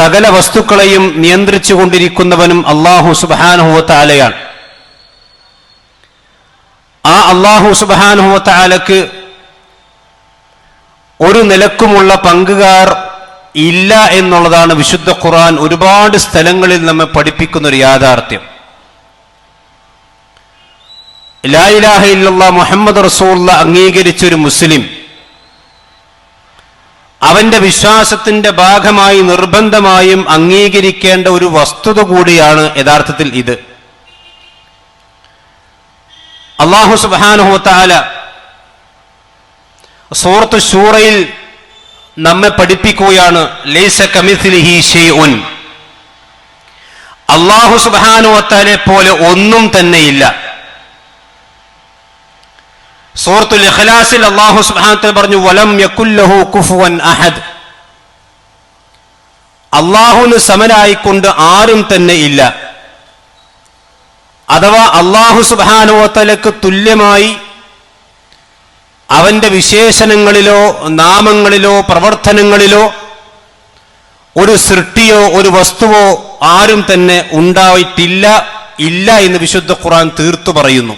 സകല വസ്തുക്കളെയും നിയന്ത്രിച്ചു കൊണ്ടിരിക്കുന്നവനും അള്ളാഹു സുബാനുഹുവത്താലയാണ് ആ അള്ളാഹു സുബാനുഹുവത്താലക്ക് ഒരു നിലക്കുമുള്ള പങ്കുകാർ ഇല്ല എന്നുള്ളതാണ് വിശുദ്ധ ഖുറാൻ ഒരുപാട് സ്ഥലങ്ങളിൽ നമ്മെ പഠിപ്പിക്കുന്ന ഒരു യാഥാർത്ഥ്യം ലായിലാഹ ഇല്ല മുഹമ്മദ് റസൂള്ള അംഗീകരിച്ച ഒരു മുസ്ലിം അവന്റെ വിശ്വാസത്തിന്റെ ഭാഗമായി നിർബന്ധമായും അംഗീകരിക്കേണ്ട ഒരു വസ്തുത കൂടിയാണ് യഥാർത്ഥത്തിൽ ഇത്. അള്ളാഹു സുബാനുഹോത്താല സൂറത്ത് ഷൂറയിൽ നമ്മെ പഠിപ്പിക്കുകയാണ് അള്ളാഹു സുബാനുവത്താലെ പോലെ ഒന്നും തന്നെയില്ല. സൂറത്തുൽ ഇഖ്ലാസിൽ അല്ലാഹു സുബ്ഹാനഹു തആല പറഞ്ഞു വലം യകുല്ലഹു കുഫുവൻ അഹദ്. അള്ളാഹുവിന് സമനായിക്കൊണ്ട് ആരും തന്നെ ഇല്ല. അഥവാ അള്ളാഹു സുബാനുവത്തലക്ക് തുല്യമായി അവന്റെ വിശേഷണങ്ങളിലോ നാമങ്ങളിലോ പ്രവർത്തനങ്ങളിലോ ഒരു സൃഷ്ടിയോ ഒരു വസ്തുവോ ആരും തന്നെ ഉണ്ടായിട്ടില്ല ഇല്ല എന്ന് വിശുദ്ധ ഖുർആൻ തീർത്തു പറയുന്നു.